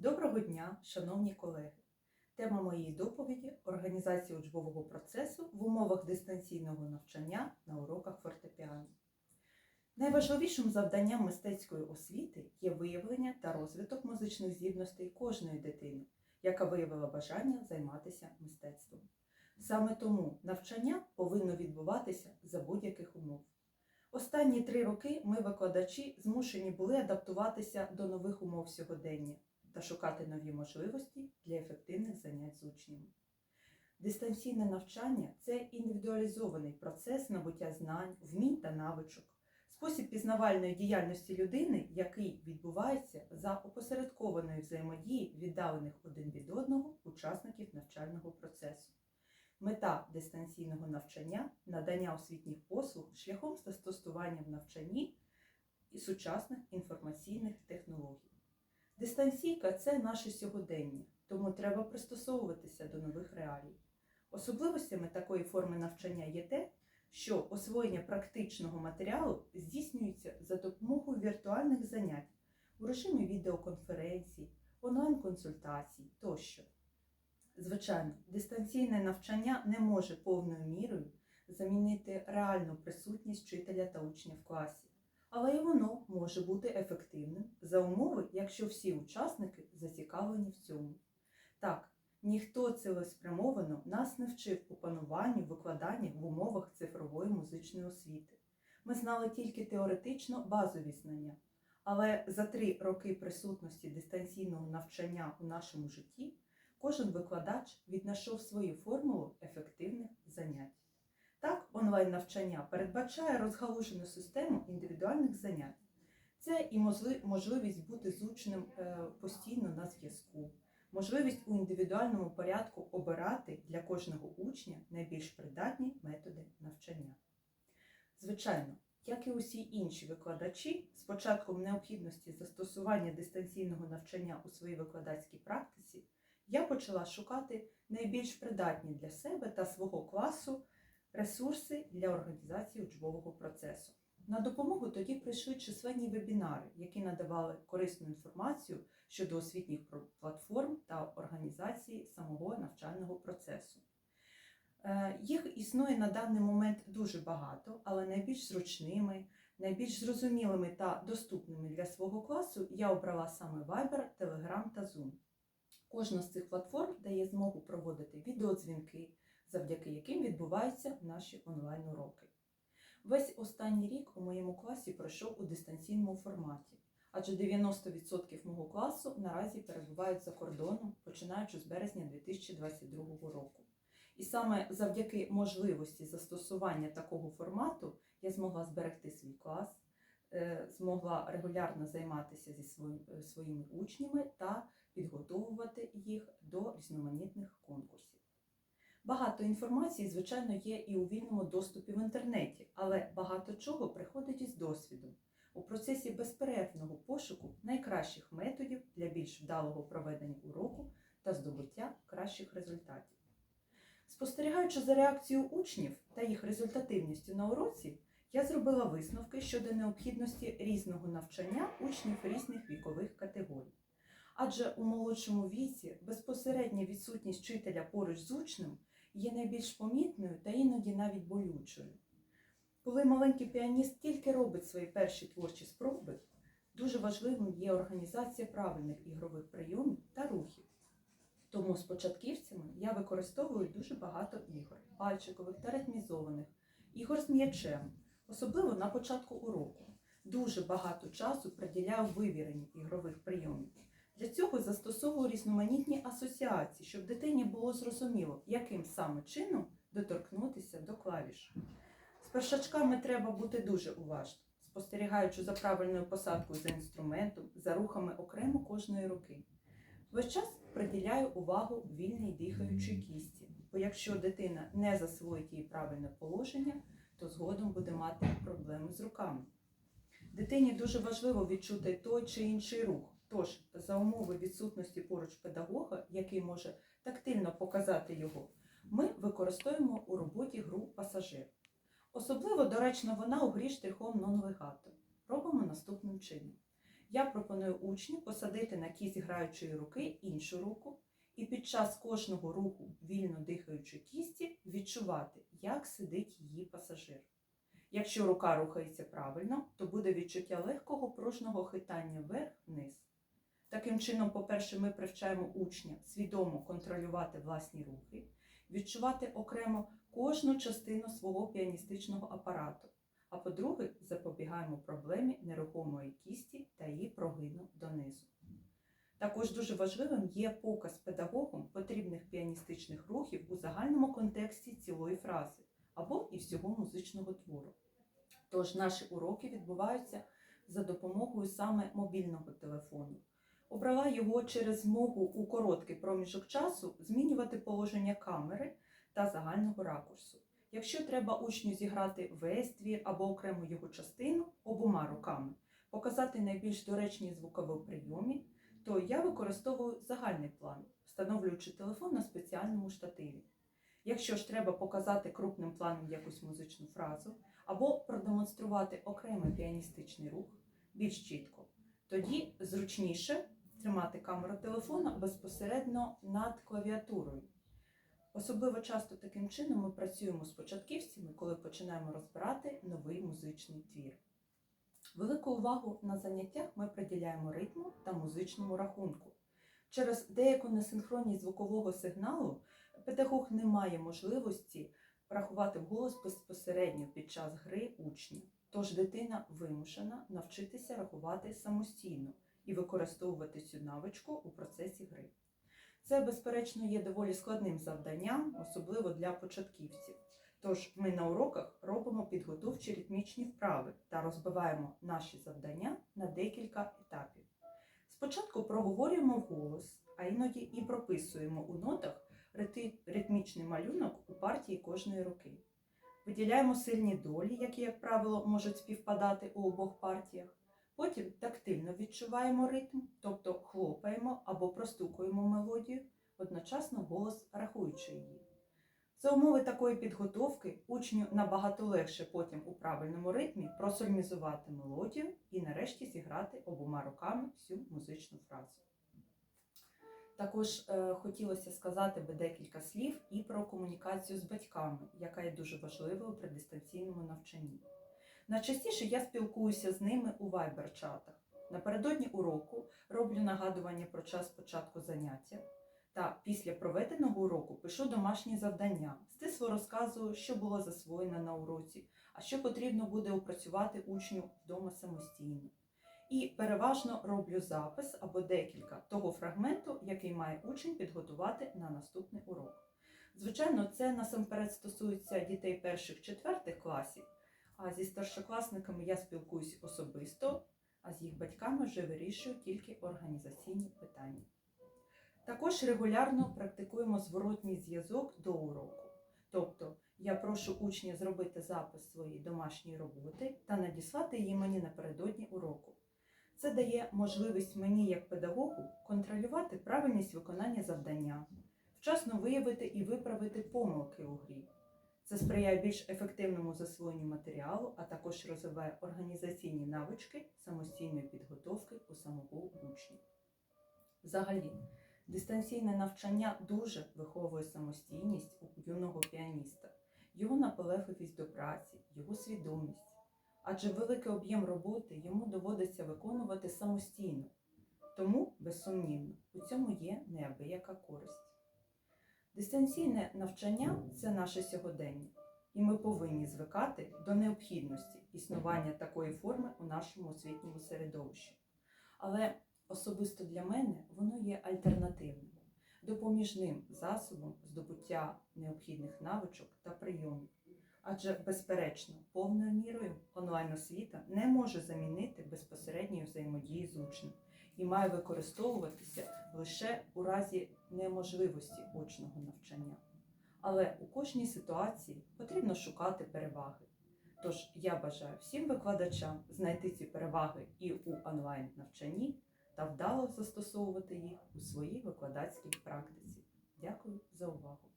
Доброго дня, шановні колеги! Тема моєї доповіді організація учбового процесу в умовах дистанційного навчання на уроках фортепіано. Найважливішим завданням мистецької освіти є виявлення та розвиток музичних здібностей кожної дитини, яка виявила бажання займатися мистецтвом. Саме тому навчання повинно відбуватися за будь-яких умов. Останні три роки ми, викладачі, змушені були адаптуватися до нових умов сьогодення та шукати нові можливості для ефективних занять з учнями. Дистанційне навчання це індивідуалізований процес набуття знань, вмінь та навичок, спосіб пізнавальної діяльності людини, який відбувається за опосередкованої взаємодії віддалених один від одного учасників навчального процесу. Мета дистанційного навчання надання освітніх послуг шляхом застосування в навчанні і сучасних інформаційних технологій. Дистанційка це наше сьогодення, тому треба пристосовуватися до нових реалій. Особливостями такої форми навчання є те, що освоєння практичного матеріалу здійснюється за допомогою віртуальних занять у режимі відеоконференцій, онлайн-консультацій тощо. Звичайно, дистанційне навчання не може повною мірою замінити реальну присутність вчителя та учня в класі, але і воно може бути ефективним за умови, якщо всі учасники зацікавлені в цьому. Так, ніхто цілеспрямовано нас не вчив опануванню викладання в умовах цифрової музичної освіти. Ми знали тільки теоретично базові знання, але за три роки присутності дистанційного навчання у нашому житті кожен викладач віднайшов свою формулу. Так, онлайн-навчання передбачає розгалужену систему індивідуальних занять. Це і можливість бути з учнем е, постійно на зв'язку, можливість у індивідуальному порядку обирати для кожного учня найбільш придатні методи навчання. Звичайно, як і усі інші викладачі, з початком необхідності застосування дистанційного навчання у своїй викладацькій практиці, я почала шукати найбільш придатні для себе та свого класу ресурси для організації учбового процесу. На допомогу тоді прийшли численні вебінари, які надавали корисну інформацію щодо освітніх платформ та організації самого навчального процесу. Е, Їх існує на даний момент дуже багато, але найбільш зручними, найбільш зрозумілими та доступними для свого класу я обрала саме Viber, Telegram та Zoom. Кожна з цих платформ дає змогу проводити відеодзвінки, завдяки яким відбуваються наші онлайн-уроки. Весь останній рік у моєму класі пройшов у дистанційному форматі, адже 90% мого класу наразі перебувають за кордоном, починаючи з березня 2022 року. І саме завдяки можливості застосування такого формату я змогла зберегти свій клас, е, змогла регулярно займатися зі е, своїми учнями та підготовувати їх до різноманітних конкурсів. Багато інформації, звичайно, є і у вільному доступі в інтернеті, але багато чого приходить із досвіду у процесі безперервного пошуку найкращих методів для більш вдалого проведення уроку та здобуття кращих результатів. Спостерігаючи за реакцією учнів та їх результативністю на уроці, я зробила висновки щодо необхідності різного навчання учнів різних вікових категорій. Адже у молодшому віці безпосередня відсутність вчителя поруч з учнем є найбільш помітною та іноді навіть болючою. Коли маленький піаніст тільки робить свої перші творчі спроби, дуже важливим є організація правильних ігрових прийомів та рухів. Тому з початківцями я використовую дуже багато ігор, пальчикових та ритмізованих, ігор з м'ячем, особливо на початку уроку. Дуже багато часу приділяю вивіренню ігрових прийомів. Для цього застосовую різноманітні асоціації, щоб дитині було зрозуміло, яким саме чином доторкнутися до клавіш. З першачками треба бути дуже уважним, спостерігаючи за правильною посадкою за інструментом, за рухами окремо кожної руки. Весь час приділяю увагу вільній дихаючій кісті, бо якщо дитина не засвоїть її правильне положення, то згодом буде мати проблеми з руками. Дитині дуже важливо відчути той чи інший рух. Тож, за умови відсутності поруч педагога, який може тактильно показати його, ми використовуємо у роботі гру пасажир. Особливо доречна вона у грі штрихом нон-легато. Робимо наступним чином. Я пропоную учню посадити на кість граючої руки іншу руку і під час кожного руху вільно дихаючої кісті відчувати, як сидить її пасажир. Якщо рука рухається правильно, то буде відчуття легкого пружного хитання вверх-вниз. Таким чином, по-перше, ми привчаємо учня свідомо контролювати власні рухи, відчувати окремо кожну частину свого піаністичного апарату. А по-друге, запобігаємо проблемі нерухомої кісті та її прогину донизу. Також дуже важливим є показ педагогом потрібних піаністичних рухів у загальному контексті цілої фрази або і всього музичного твору. Тож наші уроки відбуваються за допомогою саме мобільного телефону. Обрала його через змогу у короткий проміжок часу змінювати положення камери та загального ракурсу. Якщо треба учню зіграти весь твір або окрему його частину обома руками, показати найбільш доречні звукові прийомі, то я використовую загальний план, встановлюючи телефон на спеціальному штативі. Якщо ж треба показати крупним планом якусь музичну фразу або продемонструвати окремий піаністичний рух більш чітко, тоді зручніше тримати камеру телефона безпосередньо над клавіатурою. Особливо часто таким чином ми працюємо з початківцями, коли починаємо розбирати новий музичний твір. Велику увагу на заняттях ми приділяємо ритму та музичному рахунку. Через деяку несинхронність звукового сигналу педагог не має можливості рахувати вголос безпосередньо під час гри учня. Тож дитина вимушена навчитися рахувати самостійно і використовувати цю навичку у процесі гри. Це, безперечно, є доволі складним завданням, особливо для початківців. Тож ми на уроках робимо підготовчі ритмічні вправи та розбиваємо наші завдання на декілька етапів. Спочатку проговорюємо вголос, а іноді і прописуємо у нотах ритмічний малюнок у партії кожної руки. Виділяємо сильні долі, які, як правило, можуть співпадати у обох партіях. Потім тактильно відчуваємо ритм, тобто хлопаємо або простукуємо мелодію, одночасно голос рахуючи її. За умови такої підготовки учню набагато легше потім у правильному ритмі просольмізувати мелодію і нарешті зіграти обома руками всю музичну фразу. Також е, хотілося сказати би декілька слів і про комунікацію з батьками, яка є дуже важливою при дистанційному навчанні. Найчастіше я спілкуюся з ними у вайбер-чатах. Напередодні уроку роблю нагадування про час початку заняття. Та після проведеного уроку пишу домашні завдання, стисло розказую, що було засвоєно на уроці, а що потрібно буде опрацювати учню вдома самостійно. І переважно роблю запис або декілька того фрагменту, який має учень підготувати на наступний урок. Звичайно, це насамперед стосується дітей перших четвертих класів, а зі старшокласниками я спілкуюсь особисто, а з їх батьками вже вирішую тільки організаційні питання. Також регулярно практикуємо зворотній зв'язок до уроку. Тобто я прошу учня зробити запис своєї домашньої роботи та надіслати її мені напередодні уроку. Це дає можливість мені, як педагогу, контролювати правильність виконання завдання, вчасно виявити і виправити помилки у грі. Це сприяє більш ефективному засвоєнню матеріалу, а також розвиває організаційні навички самостійної підготовки у самого учня. Взагалі, дистанційне навчання дуже виховує самостійність у юного піаніста, його наполегливість до праці, його свідомість. Адже великий об'єм роботи йому доводиться виконувати самостійно. Тому, безсумнівно, у цьому є неабияка користь. Дистанційне навчання це наше сьогодення, і ми повинні звикати до необхідності існування такої форми у нашому освітньому середовищі. Але особисто для мене воно є альтернативним, допоміжним засобом здобуття необхідних навичок та прийомів. Адже, безперечно, повною мірою онлайн-освіта не може замінити безпосередньої взаємодії з учнем і має використовуватися лише у разі неможливості очного навчання. Але у кожній ситуації потрібно шукати переваги. Тож я бажаю всім викладачам знайти ці переваги і у онлайн навчанні та вдало застосовувати їх у своїй викладацькій практиці. Дякую за увагу!